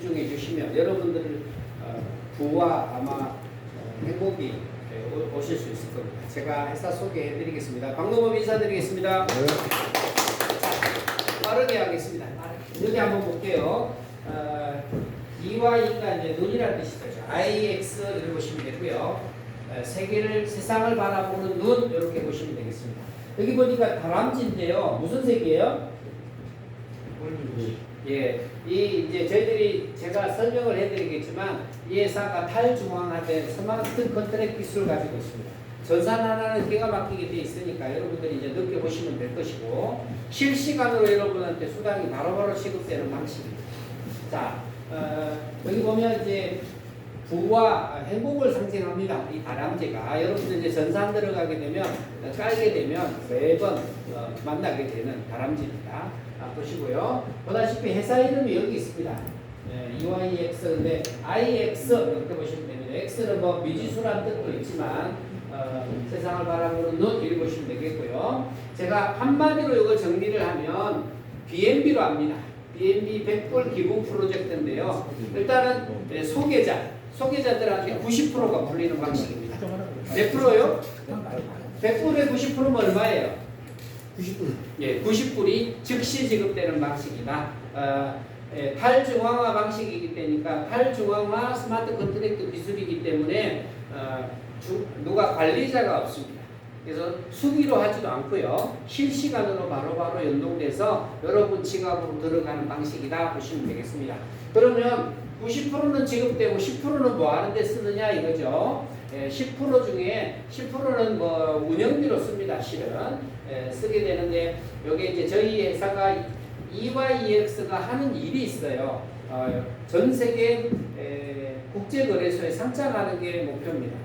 집중해 주시면 여러분들 어, 부와 아마 어, 행복이 예, 오- 오실 수 있을 겁니다. 제가 회사 소개해 드리겠습니다. 박노범 인사드리겠습니다. 빠르게 하겠습니다. 빠르게. 여기 한번 볼게요. 어, E와 E가 이제 눈이라는 뜻이죠. IX 이렇게 보시면 되고요. 어, 세계를 세상을 바라보는 눈 이렇게 보시면 되겠습니다. 여기 보니까 다람쥐인데요. 무슨 색이에요? 예, 이 이제 저희들이 제가 설명을 해드리겠지만 이 회사가 탈중앙화된 스마트 컨트랙 기술을 가지고 있습니다. 전산 하나는 기가 막히게 돼 있으니까 여러분들이 이제 느껴보시면 될 것이고 실시간으로 여러분한테 수당이 바로바로 지급되는 방식입니다. 자, 어, 여기 보면 이제 부와 행복을 상징합니다. 이 다람쥐가 여러분들 이제 전산 들어가게 되면 어, 깔게 되면 매번 어, 만나게 되는 다람쥐입니다. 아, 보시고요. 보다시피 회사 이름이 여기 있습니다. 네, EYX인데 IX 이렇게 보시면 됩니다. X는 뭐 미지수란 뜻도 있지만 어, 세상을 바라보는 눈 보시면 되겠고요. 제가 한마디로 이걸 정리를 하면 BNB로 합니다. BNB 100불 기부 프로젝트인데요. 일단은 네, 소개자, 소개자들한테 90%가 불리는 방식입니다. 몇 프로요? 100불에 90%면 얼마예요? 90분. 예, 90불이 즉시 지급되는 방식이다. 어, 예, 탈중앙화 방식이기 때니까 탈중앙화 스마트 컨트랙트 기술이기 때문에 어, 주, 누가 관리자가 없습니다. 그래서 수기로 하지도 않고요. 실시간으로 바로 바로 연동돼서 여러분 지갑으로 들어가는 방식이다 보시면 되겠습니다. 그러면 90%는 지급되고 10%는 뭐 하는데 쓰느냐 이거죠. 예, 10% 중에 10%는 뭐 운영비로 씁니다. 실은 예, 쓰게 되는데 여기 이제 저희 회사가 EYEX가 하는 일이 있어요. 어, 전 세계 에, 국제거래소에 상장하는 게 목표입니다.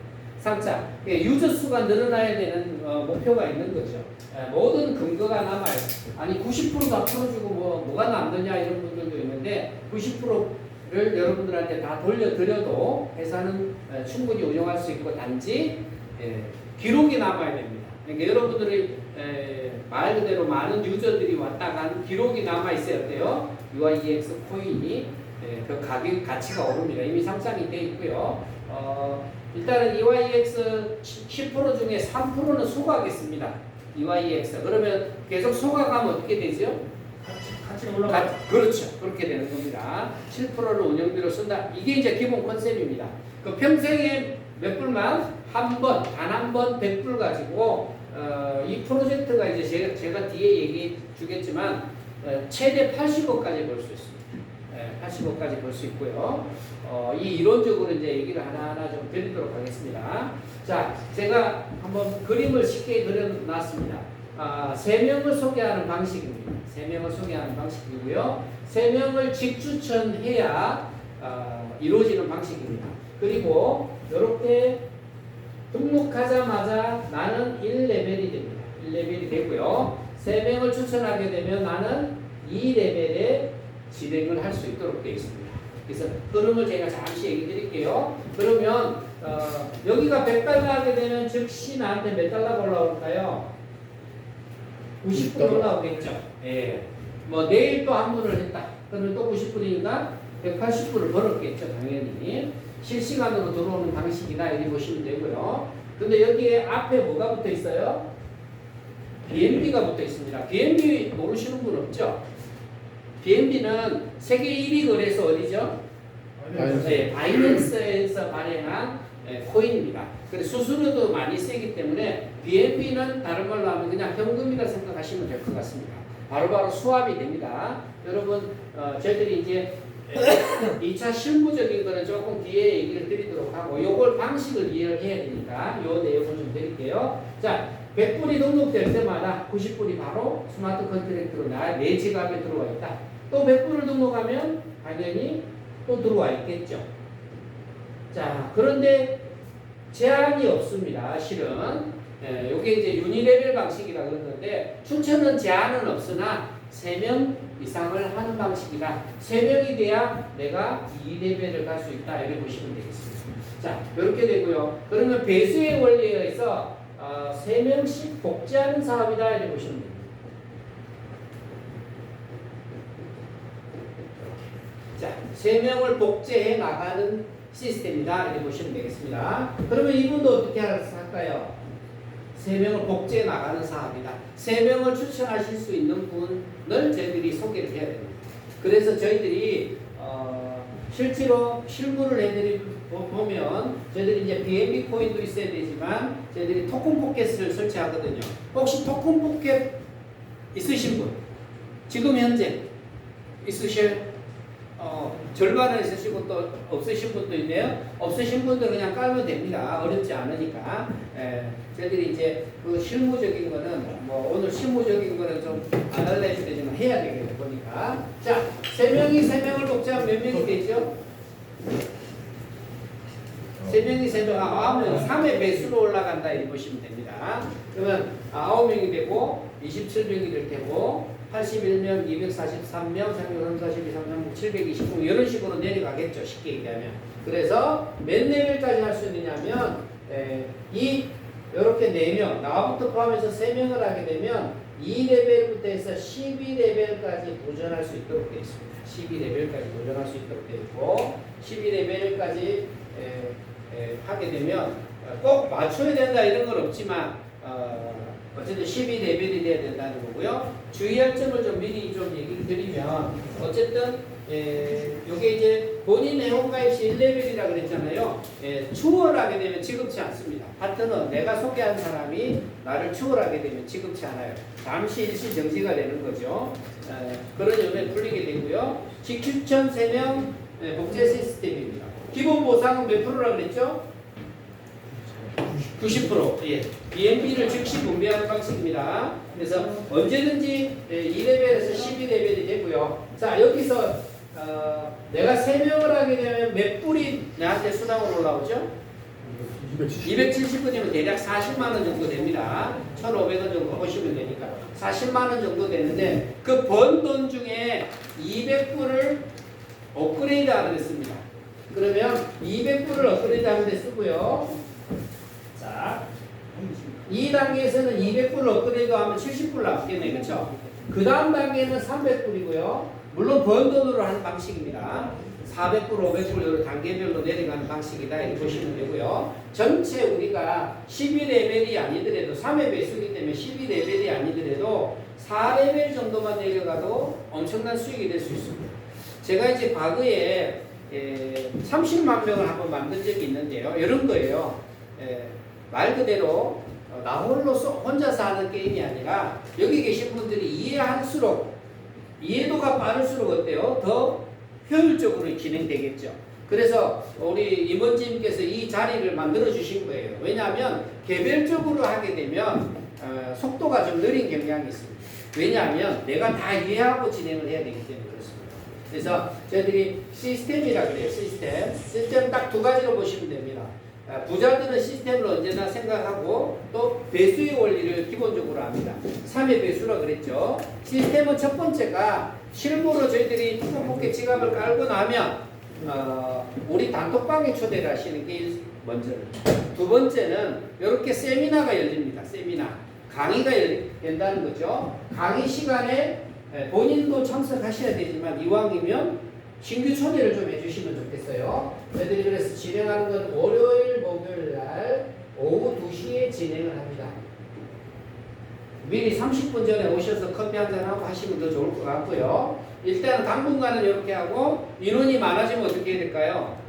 상장. 예, 유저 수가 늘어나야 되는 어, 목표가 있는 거죠. 예, 모든 근거가 남아요. 아니 90%다 풀어주고 뭐 뭐가 남느냐 이런 분들도 있는데 90%를 여러분들한테 다 돌려드려도 회사는 어, 충분히 운영할 수 있고 단지 예, 기록이 남아야 됩니다. 그러니까 여러분들이 에, 말 그대로 많은 유저들이 왔다 간 기록이 남아 있어야 돼요. UIEX 코인이 에, 그 가격 가치가 오릅니다. 이미 상장이 돼 있고요. 어, 일단은 UIEX 10% 중에 3%는 소각했습니다. UIEX 그러면 계속 소각하면 어떻게 되죠? 같이 올라가. 가- 그렇죠. 그렇게 되는 겁니다. 7%를 운영비로 쓴다. 이게 이제 기본 컨셉입니다. 그 평생에 몇 불만 한 번, 단 한 번 100불 가지고 어, 이 프로젝트가 이제 제가, 제가 뒤에 얘기 주겠지만 어, 최대 80억까지 벌 수 있습니다. 예, 80억까지 벌수 있고요. 어, 이 이론적으로 이제 얘기를 하나하나 좀 드리도록 하겠습니다. 자, 제가 한번 그림을 쉽게 그려놨습니다. 아, 세 명을 소개하는 방식입니다. 세 명을 소개하는 방식이고요. 세 명을 직추천해야 어, 이루어지는 방식입니다. 그리고 이렇게 등록하자마자 나는 1레벨이 됩니다. 1레벨이 되고요. 세 명을 추천하게 되면 나는 2레벨에 진행을 할 수 있도록 되어 있습니다. 그래서 흐름을 제가 잠시 얘기 드릴게요. 그러면 어, 여기가 100달러 하게 되면 즉시 나한테 몇 달러가 올라올까요? 90불 올라오겠죠. 예. 뭐 내일 또 한 분을 했다. 그러면 또 90불이니까 180불을 벌었겠죠, 당연히. 실시간으로 들어오는 방식이다 이렇게 보시면 되고요. 근데 여기에 앞에 뭐가 붙어 있어요? BNB가 붙어 있습니다. BNB 모르시는 분 없죠? BNB는 세계 1위 거래소 어디죠? 네, 바이낸스에서 발행한 예, 코인입니다. 그래서 수수료도 많이 세기 때문에 BNB는 다른 말로 하면 그냥 현금이라 생각하시면 될 것 같습니다. 바로 바로 수합이 됩니다. 여러분, 어, 저희들이 이제 2차 실무적인 거는 조금 뒤에 얘기를 드리도록 하고 요걸 방식을 이해를 해야 되니까 요 내용을 좀 드릴게요. 자, 100불이 등록될 때마다 90불이 바로 스마트 컨트랙트로 나, 내 지갑에 들어와 있다. 또 100불을 등록하면 당연히 또 들어와 있겠죠. 자, 그런데 제한이 없습니다. 실은. 예, 요게 이제 유니레벨 방식이라 그러는데 추천은 제한은 없으나 3명 이상을 하는 방식이다. 3명이 돼야 내가 2레벨을 갈 수 있다. 이렇게 보시면 되겠습니다. 자, 이렇게 되고요. 그러면 배수의 원리에 의해서 어, 3명씩 복제하는 사업이다. 이렇게 보시면 됩니다. 자, 세 명을 복제해 나가는 시스템이다 이렇게 보시면 되겠습니다. 그러면 이분도 어떻게 할까요? 세 명을 복제해 나가는 사업이다. 세 명을 추천하실 수 있는 분을 저희들이 소개를 해야 됩니다. 그래서 저희들이 어, 실제로 실무를 해드리 보- 보면 저희들이 이제 BNB 코인도 있어야 되지만 저희들이 토큰 포켓을 설치하거든요. 혹시 토큰 포켓 있으신 분? 지금 현재 있으실 어, 절반은 있으시고 또 없으신 분도 있네요. 없으신 분들 그냥 깔면 됩니다. 어렵지 않으니까. 예, 저희들이 이제 그 실무적인 거는 뭐 오늘 실무적인 거는 좀안 할라 해도 되지만 해야 되겠네 보니까. 자, 세 명이 세 명을 복제하면 몇 명이 되죠? 세 명이 세 명, 아, 아홉 명, 3의 배수로 올라간다 이렇게 보시면 됩니다. 그러면 아홉 명이 되고 27명이 될 테고 81명, 243명, 342, 33, 729 이런 식으로 내려가겠죠. 쉽게 얘기하면. 그래서 몇 레벨까지 할 수 있느냐면 에, 이 이렇게 4명, 나부터 포함해서 3명을 하게 되면 2레벨부터 해서 12레벨까지 도전할 수 있도록 되어 있습니다. 12레벨까지 도전할 수 있도록 되어 있고 12레벨까지 하게 되면 어, 꼭 맞춰야 된다 이런 건 없지만 어, 어쨌든 12레벨이 돼야 된다는 거고요. 주의할 점을 좀 미리 좀 얘기를 드리면 어쨌든 예, 요게 이제 본인 회원가입 시 1레벨이라 그랬잖아요. 예, 추월하게 되면 지급치 않습니다. 파트너 내가 소개한 사람이 나를 추월하게 되면 지급치 않아요. 잠시 일시 정지가 되는 거죠. 에, 그런 점에 풀리게 되고요. 직추천 3명 예, 복제 시스템입니다. 기본 보상은 몇 프로라 그랬죠? 90% 예. BNB를 즉시 분배하는 방식입니다. 그래서 언제든지 예, 2레벨에서 12레벨이 되고요. 자 여기서 어, 내가 3명을 하게 되면 몇 불이 나한테 수당으로 올라오죠? 270분이면 대략 40만 원 정도 됩니다. 1,500원 정도 보시면 되니까 40만 원 정도 되는데 그 번 돈 중에 200불을 업그레이드 하는 데 씁니다. 그러면 200불을 업그레이드 하는 데 쓰고요. 자, 이 단계에서는 200불 업그레이드 하면 70불 남겠네, 그렇죠? 그 다음 단계는 300불이고요. 물론 번 돈으로 하는 방식입니다. 400불, 500불 이런 단계별로 내려가는 방식이다 이렇게 보시면 되고요. 전체 우리가 12레벨이 아니더라도 3회 배수기 때문에 12레벨이 아니더라도 4레벨 정도만 내려가도 엄청난 수익이 될 수 있습니다. 제가 이제 과거에 에, 30만 명을 한번 만든 적이 있는데요. 이런 거예요. 에, 말 그대로 어, 나 홀로서 혼자서 하는 게임이 아니라 여기 계신 분들이 이해할수록 이해도가 빠를수록 어때요? 더 효율적으로 진행되겠죠. 그래서 우리 임원진님께서 이 자리를 만들어 주신 거예요. 왜냐하면 개별적으로 하게 되면 어, 속도가 좀 느린 경향이 있습니다. 왜냐하면 내가 다 이해하고 진행을 해야 되기 때문에 그렇습니다. 그래서 저희들이 시스템이라 그래요. 시스템. 시스템 딱 두 가지로 보시면 됩니다. 아, 부자들은 시스템을 언제나 생각하고 또 배수의 원리를 기본적으로 합니다. 3의 배수라 그랬죠. 시스템은 첫 번째가 실무로 저희들이 투명포켓 지갑을 깔고 나면 어, 우리 단톡방에 초대를 하시는 게 먼저는 두 번째는 이렇게 세미나가 열립니다. 세미나 강의가 열, 된다는 거죠. 강의 시간에 에, 본인도 참석하셔야 되지만 이왕이면 신규 초대를 좀 해주시면 좋겠어요. 저희들이 그래서 진행하는 건 월요일, 날 오후 2시에 진행을 합니다. 미리 30분 전에 오셔서 커피 한잔 하고 하시면 더 좋을 것 같고요. 일단은 당분간은 이렇게 하고 인원이 많아지면 어떻게 해야 될까요?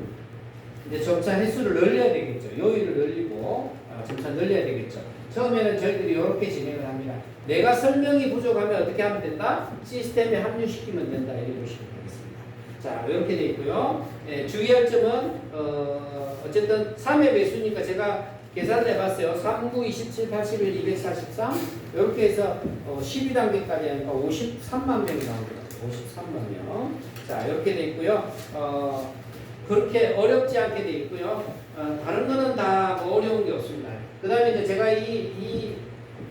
이제 점차 횟수를 늘려야 되겠죠. 요일을 늘리고 어, 점차 늘려야 되겠죠. 처음에는 저희들이 이렇게 진행을 합니다. 내가 설명이 부족하면 어떻게 하면 된다? 시스템에 합류시키면 된다. 이렇게 보시면 되겠습니다. 자, 이렇게 돼 있고요. 예, 주의할 점은 어, 어쨌든 3회 배수니까 제가 계산을 해봤어요. 3, 9, 27, 81, 243 이렇게 해서 어, 12단계까지 하니까 53만 명이 나옵니다. 53만 명. 자, 이렇게 돼 있고요. 어, 그렇게 어렵지 않게 돼 있고요. 어, 다른 거는 다 뭐 어려운 게 없습니다. 그 다음에 이제 제가 이, 이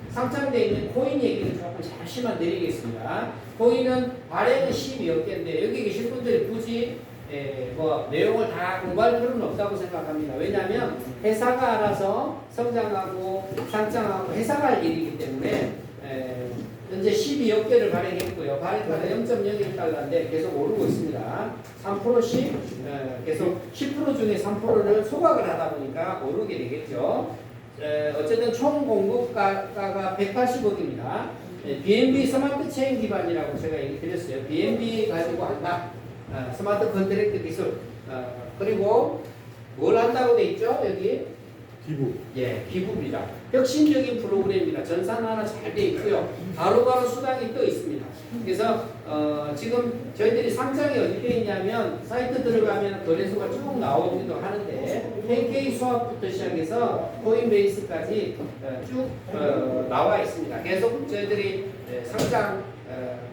상장되어 있는 코인 얘기를 조금 잠시만 드리겠습니다. 코인은 발행은 12억 개인데 여기 계신 분들이 굳이 에, 뭐 내용을 다 공부할 필요는 없다고 생각합니다. 왜냐하면 회사가 알아서 성장하고 상장하고 회사가 할 일이기 때문에 에, 현재 12억 개를 발행했고요. 발행가가 0.01달러인데 계속 오르고 있습니다. 3%씩 어, 계속 10% 중에 3%를 소각을 하다 보니까 오르게 되겠죠. 에, 어쨌든 총 공급가가 180억입니다. BNB 스마트 체인 기반이라고 제가 얘기 드렸어요. BNB 가지고 한다. 어, 스마트 컨트랙트 기술. 어, 그리고 뭘 한다고 돼 있죠? 여기 기부. 예, 기부입니다. 혁신적인 프로그램입니다. 전산 하나 잘 돼 있고요. 바로바로 수당이 떠 있습니다. 그래서 어, 지금 저희들이 상장이 어디 돼 있냐면 사이트 들어가면 거래소가 쭉 나오기도 하는데 KK 수합부터 시작해서 코인베이스까지 어, 쭉 어, 나와 있습니다. 계속 저희들이 예, 상장 어,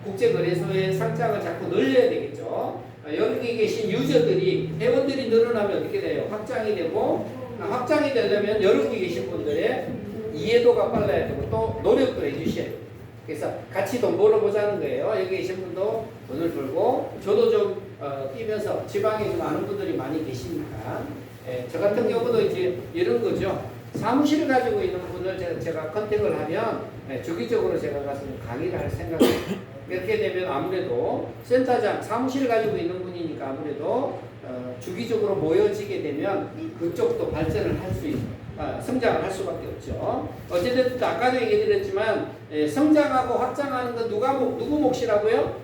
국제거래소에 상장을 자꾸 늘려야 되겠죠. 어, 여기 계신 유저들이 회원들이 늘어나면 어떻게 돼요? 확장이 되고 아, 확장이 되려면 여기 계신 분들의 이해도가 빨라야 되고 또 노력도 해주셔야 돼요. 그래서 같이 돈 벌어보자는 거예요. 여기 계신 분도 돈을 벌고 저도 좀 어, 뛰면서 지방에 좀 아는 분들이 많이 계시니까 예, 저 같은 경우도 이제 이런 거죠. 사무실을 가지고 있는 분을 제가, 제가 컨택을 하면 예, 주기적으로 제가 가서 좀 강의를 할 생각입니다. 이렇게 되면 아무래도 센터장 사무실을 가지고 있는 분이니까 아무래도 어, 주기적으로 모여지게 되면 그쪽도 발전을 할 수 있, 아, 성장을 할 수밖에 없죠. 어쨌든 아까도 얘기드렸지만 예, 성장하고 확장하는 건 누가 목- 누구 몫이라고요?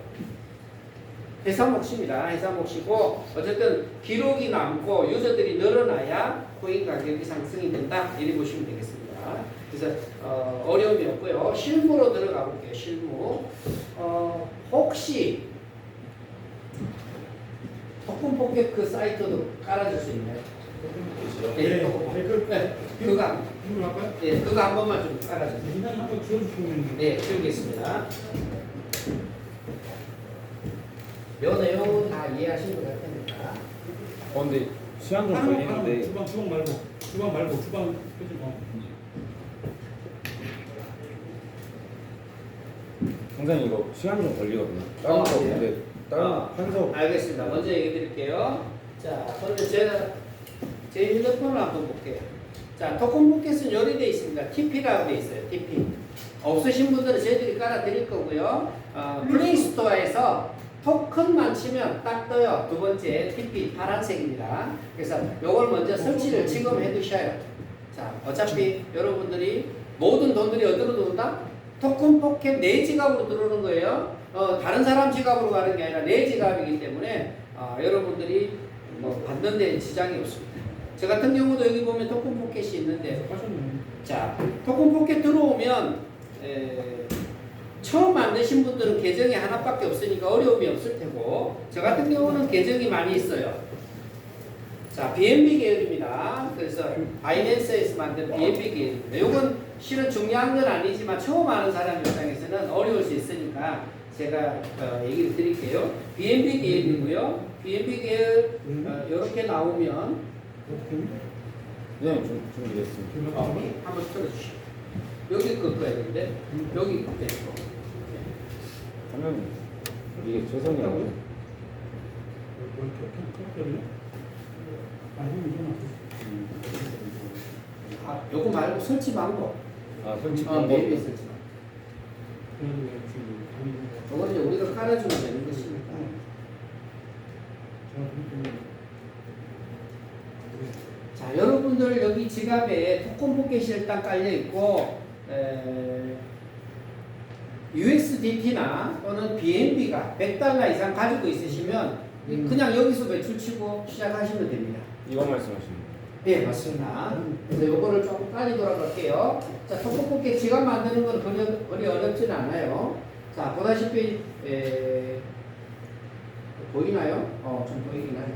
회사 몫입니다. 회사 몫이고 어쨌든 기록이 남고 유저들이 늘어나야 코인 가격이 상승이 된다. 이렇게 보시면 되겠습니다. 그래서 어, 어려움이 없고요. 실무로 들어가 볼게요. 실무. 어, 혹시 토큰 포켓 그 사이트도 깔아줄 수 있나요? 네. 토큰 포켓. 댓글. 네, 그거 한- 기부를 할까요? 예, 그거 한 번만 좀 깔아주세요. 인상 한번 지워주시면. 네, 키우겠습니다. 요 내용은 다 이해하신 것 같으니까. 어 근데 시간 좀 걸리는데 주방 주방 말고 주방 말고 주방 빼지 마. 굉장히 이거 시간 좀 걸리거든요. 다른 아, 거 예. 근데 다른 아. 판서 알겠습니다. 먼저 얘기 드릴게요. 자, 그런데 제가 제 휴대폰을 한번 볼게요. 자, 토큰 포켓은 요리 돼 있습니다. TP라고 돼 있어요. TP. 없으신 분들은 저희들이 깔아 드릴 거고요. 어, 플레이 스토어에서 토큰만 치면 딱 떠요. 두 번째 TP 파란색입니다. 그래서 요걸 먼저 설치를 지금 해 두셔요. 자, 어차피 여러분들이 모든 돈들이 어디로 들어온다? 토큰 포켓 내 지갑으로 들어오는 거예요. 어, 다른 사람 지갑으로 가는 게 아니라 내 지갑이기 때문에 어, 여러분들이 뭐 받는 데 지장이 없습니다. 저 같은 경우도 여기 보면 토큰 포켓이 있는데. 자, 토큰 포켓 들어오면 에, 처음 만드신 분들은 계정이 하나밖에 없으니까 어려움이 없을 테고 저 같은 경우는 계정이 많이 있어요. 자, BNB 계열입니다. 그래서 바이낸스에서 만든 BNB 계열입니다. 이건 실은 중요한 건 아니지만 처음 하는 사람 입장에서는 어려울 수 있으니까 제가 어, 얘기를 드릴게요. BNB 계열이고요. BNB 계열 어, 이렇게 나오면 어떻게? 네, 좀 준비됐습니다. 어, 한번 틀어주시오. 여기 끄어야 되는데 여기 네. 화면 이게 최선이라고 뭐 이렇게 켜켜요? 아니 이거는 아, 요거 말고 설치 방법. 아 설치 어, 방법 맵이 설치 방법. 요거는 이제 우리가 깔아주면 되는 것이니까. 자, 여러분들 여기 지갑에 토큰 포켓이 일단 깔려 있고 에, USDT나 또는 BNB가 100달러 이상 가지고 있으시면 음. 그냥 여기서 매출 치고 시작하시면 됩니다. 이거 말씀하시는 거. 네, 맞습니다. 그래서 요거를 조금 빨리 돌아갈게요. 자, 토크포켓 지갑 만드는 건 그리, 그리 어렵지는 않아요. 자, 보다시피, 에, 보이나요? 어, 좀 보이긴 하네.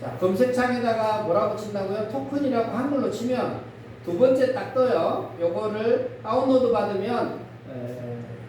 자, 검색창에다가 뭐라고 친다고요? 토큰이라고 한글로 치면 두 번째 딱 떠요. 요거를 다운로드 받으면, 에,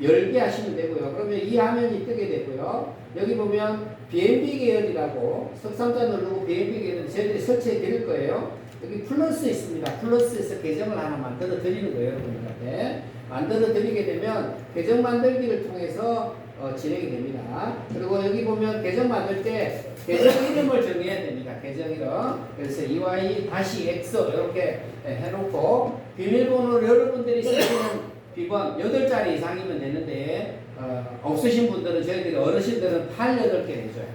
열게 하시면 되고요. 그러면 이 화면이 뜨게 되고요. 여기 보면 BNB 계열이라고 석상자 누르고 BNB 계열은 저희들이 설치해 드릴 거예요. 여기 플러스 있습니다. 플러스에서 계정을 하나 만들어 드리는 거예요, 여러분들한테. 만들어 드리게 되면 계정 만들기를 통해서 어, 진행이 됩니다. 그리고 여기 보면 계정 만들 때 계정 이름을 정해야 됩니다. 계정 이름. 그래서 EY-X 이렇게 해놓고 비밀번호를 여러분들이 쓰시는 비번 8자리 이상이면 되는데 어, 없으신 분들은 저희들이 어르신들은 8, 8개 해줘요.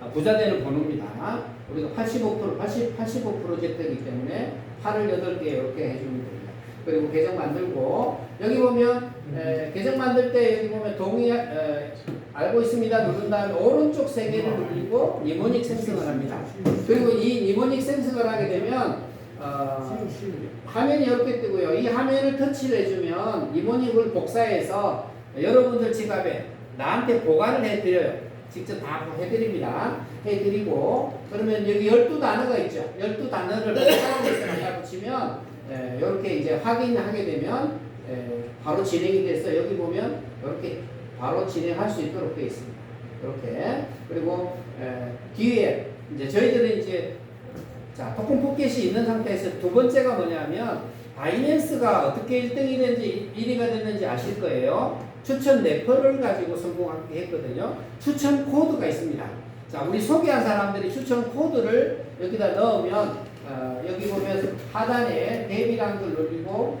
아, 부자 되는 번호입니다. 우리가 85% 80, 85 프로젝트이기 때문에 8을 8개 이렇게 해주면 됩니다. 그리고 계정 만들고 여기 보면 에, 계정 만들 때 여기 보면 동의 에, 알고 있습니다 누른 다음에 오른쪽 세 개를 누르고 니모닉 생성을 합니다. 그리고 이 니모닉 생성을 하게 되면 어, 화면이 이렇게 뜨고요. 이 화면을 터치를 해주면 니모닉을 복사해서 여러분들 지갑에 나한테 보관을 해드려요. 직접 다 해드립니다. 해드리고 그러면 여기 12단어가 있죠. 12단어를 복사해서 갖다 붙이면 이렇게 이제 확인하게 되면 에, 바로 진행이 돼서 여기 보면 이렇게 바로 진행할 수 있도록 되어 있습니다. 이렇게 그리고 에, 뒤에 이제 저희들은 이제 자, 토큰 포켓이 있는 상태에서 두 번째가 뭐냐면 바이낸스가 어떻게 1등이 됐는지 1위가 됐는지 아실 거예요. 추천 레퍼를 가지고 성공하게 했거든요. 추천 코드가 있습니다. 자, 우리 소개한 사람들이 추천 코드를 여기다 넣으면 어, 여기 보면 하단에 대비라는 걸 누르고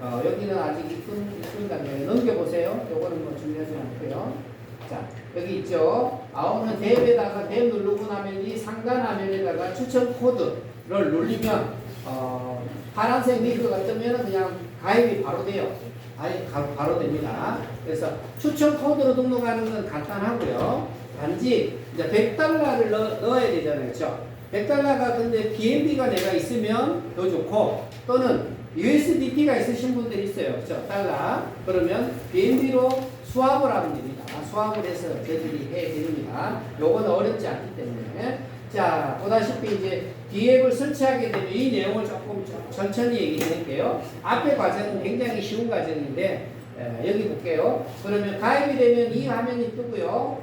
어, 여기는 아직 이쁜, 이쁜 단계에 넘겨보세요. 요거는 뭐 중요하지 않고요. 자, 여기 있죠. 아웃은 탭에다가 탭 누르고 나면 이 상단 화면에다가 추천 코드를 누르면 어, 파란색 링크가 뜨면 그냥 가입이 바로 돼요. 가입 가- 바로 됩니다. 그래서 추천 코드로 등록하는 건 간단하고요. 단지 이제 100달러를 넣, 넣어야 되잖아요. 그렇죠? 100달러가 근데 BNB가 내가 있으면 더 좋고 또는 USDT가 있으신 분들이 있어요. 그렇죠? 달러. 그러면 BNB로 수합을 하면 됩니다. 수합을 해서 저희들이 해드립니다. 요거는 어렵지 않기 때문에. 자, 보다시피 이제 D앱을 설치하게 되면 이 내용을 조금 좀 천천히 얘기드릴게요. 앞에 과정은 굉장히 쉬운 과정인데, 에, 여기 볼게요. 그러면 가입이 되면 이 화면이 뜨고요.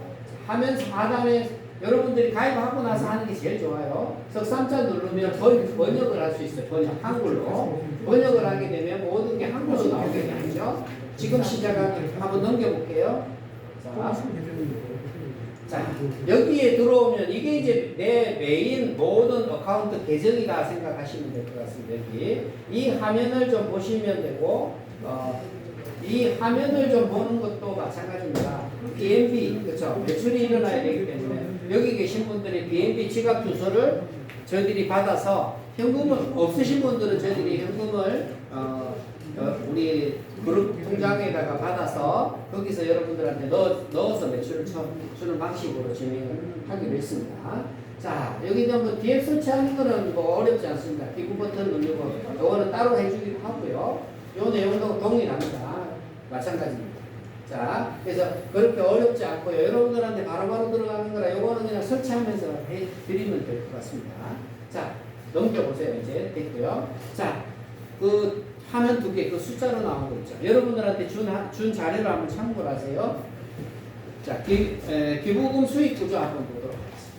화면 하단에 여러분들이 가입하고 나서 하는 게 제일 좋아요. 석삼자 누르면 번, 번역을 할 수 있어요. 번역, 한글로. 번역을 하게 되면 모든 게 한글로 나오게 되죠. 지금 시작하기 한번 넘겨볼게요. 자, 자, 여기에 들어오면 이게 이제 내 메인 모든 어카운트 계정이다 생각하시면 될 것 같습니다. 여기 이 화면을 좀 보시면 되고 어, 이 화면을 좀 보는 것도 마찬가지입니다. BNB 그렇죠 매출이 일어나야 되기 때문에 여기 계신 분들이 BNB 지갑 주소를 저희들이 받아서 현금을 없으신 분들은 저희들이 현금을 어, 어, 우리 그룹 통장에다가 받아서 거기서 여러분들한테 넣어, 넣어서 매출을 쳐, 주는 방식으로 진행을 하기로 했습니다. 자, 여기도 뭐 뒤에 설치하는 거는 뭐 어렵지 않습니다. 기구 버튼 누르고 요거는 따로 해주기도 하고요. 요 내용도 동일합니다. 마찬가지입니다. 자, 그래서 그렇게 어렵지 않고요. 여러분들한테 바로바로 들어가는 거라 요거는 그냥 설치하면서 해 드리면 될 것 같습니다. 자, 넘겨보세요. 이제 됐고요. 자, 그 화면 두 개, 그 숫자로 나오고 있죠. 여러분들한테 준, 하- 준 자료를 한번 참고를 하세요. 자, 기, 에, 기부금 수익 구조 한번 보도록 하겠습니다.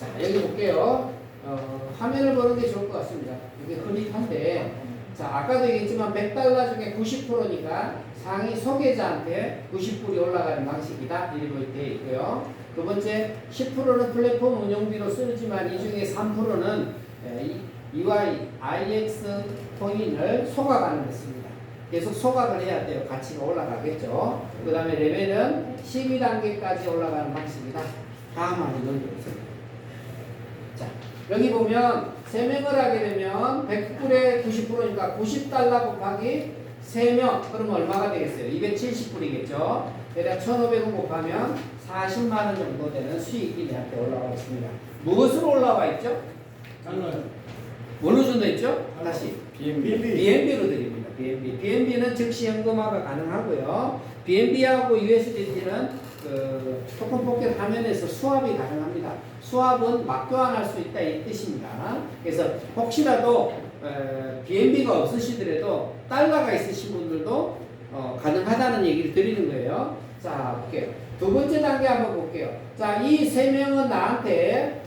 자, 여기 볼게요. 어, 화면을 보는 게 좋을 것 같습니다. 이게 흐릿한데, 자, 아까도 얘기했지만 100달러 중에 90%니까 상위 소개자한테 90불이 올라가는 방식이다. 이렇게 되어 있고요. 두 번째, 10%는 플랫폼 운영비로 쓰지만 이 중에 3%는 EY, IX 코인을 소각하는 것입니다. 계속 소각을 해야 돼요. 가치가 올라가겠죠. 그 다음에 레벨은 12단계까지 올라가는 방식이다. 다음 한번 넘겨보세요. 자, 여기 보면 세명을 하게 되면 100불에 90%니까 90달러 곱하기 3명 그러면 얼마가 되겠어요? 270불이겠죠. 대략 1,500원 곱하면 40만 원 정도 되는 수익이 내한테 올라와 있습니다. 무엇으로 올라와 있죠? 뭘로 준다 했죠? 다시 BNB. BNB로 드립니다. BNB. BNB는 즉시 현금화가 가능하고요. BNB하고 USDT는 그 토큰 포켓 화면에서 수합이 가능합니다. 수합은 막교환할 수 있다 이 뜻입니다. 그래서 혹시라도 에, BNB가 없으시더라도 달러가 있으신 분들도 어, 가능하다는 얘기를 드리는 거예요. 자, 볼게요. 두 번째 단계 한번 볼게요. 자, 이 세 명은 나한테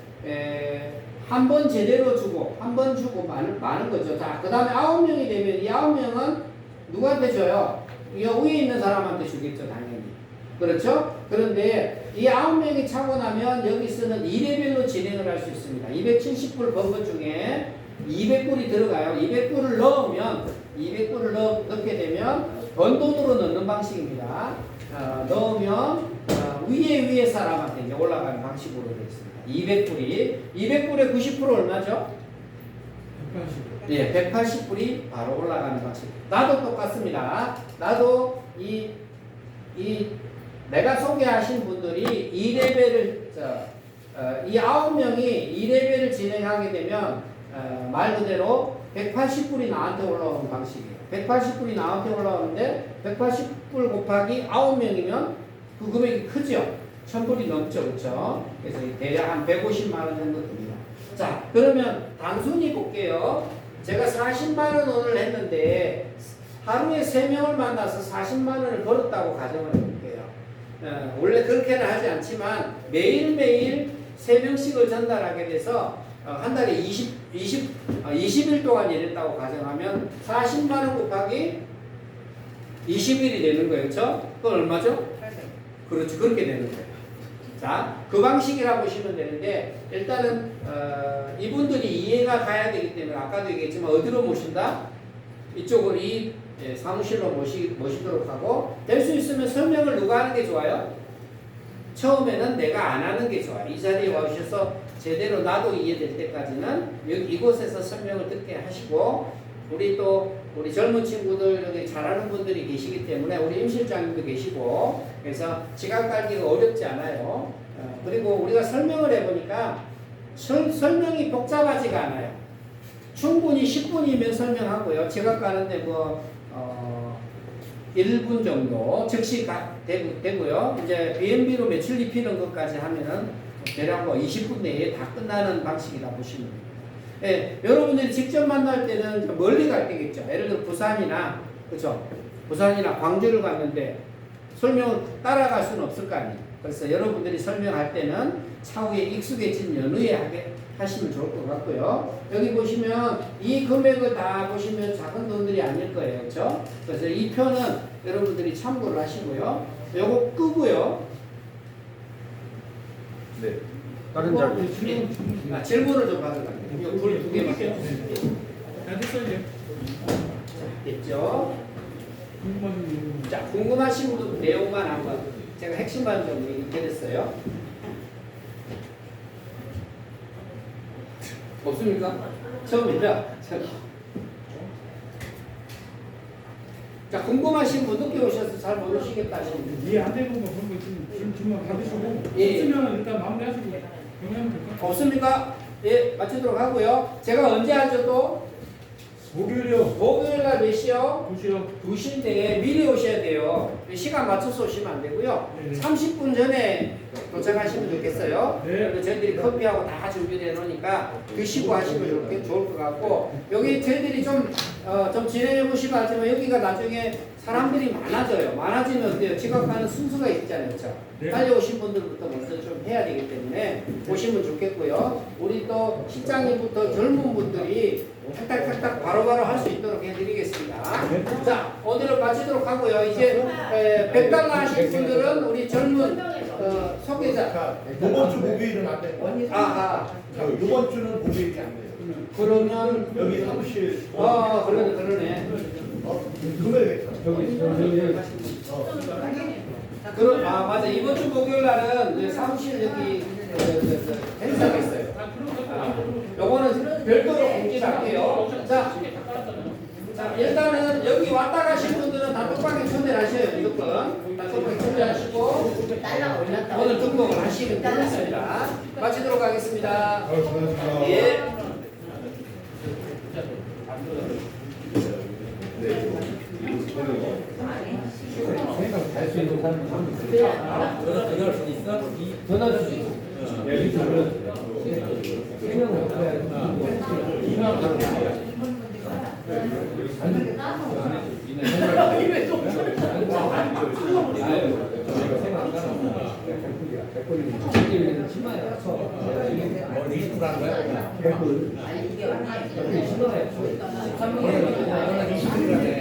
한 번 제대로 주고 한 번 주고 많은, 많은 거죠. 자, 그 다음에 아홉 명이 되면 이 아홉 명은 누구한테 줘요? 이 위에 있는 사람한테 주겠죠, 당연히. 그렇죠? 그런데 이 아홉 명이 차고 나면 여기서는 2레벨로 진행을 할 수 있습니다. 270불 번 것 중에 200불이 들어가요. 200불을 넣으면 200불을 넣, 넣게 되면 번 돈으로 넣는 방식입니다. 어, 넣으면 어, 위에 위에 사람한테 이제 올라가는 방식으로 되어 있습니다. 200불이 200불의 90% 얼마죠? 180. 예, 180불이 바로 올라가는 방식. 나도 똑같습니다. 나도 이, 이, 내가 소개하신 분들이 2레벨을, 저, 어, 이 9명이 2레벨을 진행하게 되면, 어, 말 그대로 180불이 나한테 올라오는 방식이에요. 180불이 나한테 올라오는데, 180불 곱하기 9명이면 그 금액이 크죠? 1000불이 넘죠, 그렇죠? 그래서 대략 한 150만 원 정도 듭니다. 자, 그러면 단순히 볼게요. 제가 40만 원 오늘 했는데 하루에 3명을 만나서 40만 원을 벌었다고 가정을 해볼게요. 어, 원래 그렇게는 하지 않지만 매일매일 3명씩을 전달하게 돼서 어, 한 달에 20, 20, 어, 20일 동안 일했다고 가정하면 40만 원 곱하기 20일이 되는 거예요. 그렇죠? 그건 얼마죠? 그렇죠. 그렇게 되는 거예요. 자, 그 방식이라 보시면 되는데 일단은 어, 이분들이 이해가 가야 되기 때문에 아까도 얘기했지만 어디로 모신다? 이쪽으로 이 예, 사무실로 모시, 모시도록 하고 될 수 있으면 설명을 누가 하는 게 좋아요? 처음에는 내가 안 하는 게 좋아요. 이 자리에 와주셔서 제대로 나도 이해될 때까지는 여기 이곳에서 설명을 듣게 하시고 우리 또 우리 젊은 친구들 여기 잘하는 분들이 계시기 때문에 우리 임 실장님도 계시고 그래서 지각 깔기가 어렵지 않아요. 어, 그리고 우리가 설명을 해보니까 설, 설명이 복잡하지가 않아요. 충분히 10분이면 설명하고요. 지각 가는데 뭐 어, 1분 정도 즉시 가, 되고, 되고요. 이제 B&B로 매출 입히는 것까지 하면은 대략 뭐 20분 내에 다 끝나는 방식이라 보시면 됩니다. 예, 여러분들이 직접 만날 때는 좀 멀리 갈 때겠죠. 예를 들어 부산이나 그죠? 부산이나 광주를 갔는데 설명을 따라갈 수는 없을 거 아니에요. 그래서 여러분들이 설명할 때는 차후에 익숙해진 연후에 하게 하시면 좋을 것 같고요. 여기 보시면 이 금액을 다 보시면 작은 돈들이 아닐 거예요. 그렇죠? 그래서 이 표는 여러분들이 참고를 하시고요. 요거 끄고요. 네. 다른 자리. 예. 아, 질문을 좀 받으려고. 불두 개밖에 없어요. 다 됐어요. 됐죠? 자, 궁금하신 분 내용만 한번 제가 핵심만 좀 얘기해드렸어요. 없습니까? 처음이죠? 자, 궁금하신 분 늦게 오셔서 잘 모르시겠다 하시는 분. 이해 안 되는 거 그런 거 있으면 지금 질문 받으시고 예. 없으면 일단 마무리하시고 정리하면 될까? 없습니까? 예, 마치도록 하고요. 제가 언제 하죠 또? 목요일이요. 목요일 날 몇 시요? 보시요. 2시인데 미리 오셔야 돼요. 시간 맞춰서 오시면 안 되고요. 네. 30분 전에 도착하시면 좋겠어요. 네. 그리고 저희들이 커피하고 다 준비되어 놓으니까 드시고 하시면 좋게 좋을 것 같고 여기 저희들이 좀, 어, 좀 진행해 보시면 알지만 여기가 나중에 사람들이 많아져요. 많아지면 어때요? 지각하는 순서가 있잖아요. 그렇죠? 네. 빨리 오신 분들부터 먼저 좀 해야 되기 때문에 오시면 좋겠고요. 우리 또 실장님부터 젊은 분들이 탁탁탁탁 바로바로 할 수 있도록 해드리겠습니다. 네. 자, 오늘은 마치도록 하고요. 이제 에, 100달러 하실 분들은 우리 젊은 어, 소개자. 자, 이번 주 목요일은 안 돼요. 아하. 자, 이번 주는 목요일이 안 돼요. 그러면 여기 사무실. 어, 그러네, 그러네. 어, 금요일 저기 저기 그럼 아 맞아 이번 주 목요일 날은 그 사무실 여기 그, 행사가 있어요. 요거는 별도로 공지를 할게요. 자, 자, 일단은 여기 왔다 가신 분들은 다 뚝방에 초대하셔요, 무조건. 다 뚝방에 초대하시고, 오늘 등록을 하시면 되겠습니다. 마치도록 하겠습니다. 예. 생각 할수 있는 사람은 하면 네. 전화 줄수 있어? 전화 줄수 있어. 여기서는 생명을 얻어야 이만 바로 나와야 백불. 이게 얼마야? 20만 원. 3만 원.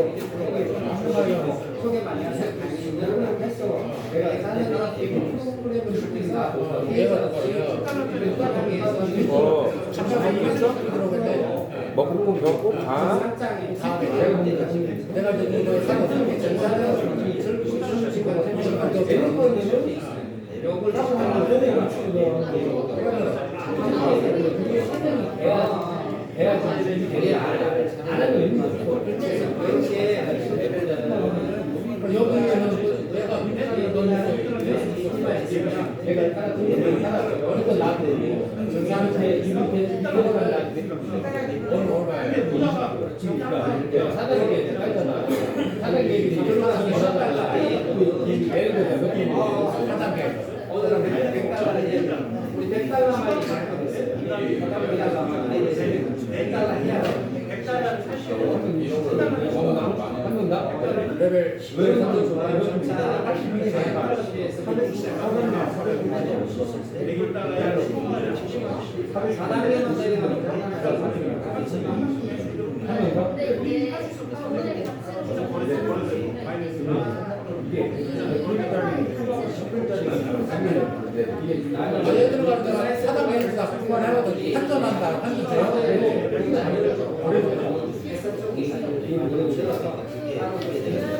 잘 되더라고 소개만 해서 여러분 했어 내가 다른 나라 프로그램을 주니까 어, 먹고 먹고 가. 내가 이거 욕을 하고 애가 좀 되게 아는 의미가 없고 이렇게 여기는 내가 이걸로 하는 거잖아 예를 들어 몇 개인 지 오늘은 100달러 우리 100달러만 사장님이랑 100달러 해야 한명다 좋아요? 어제 들어갈 때가 사장님이가 그만하거든 한전한다 한전 실은 얘기를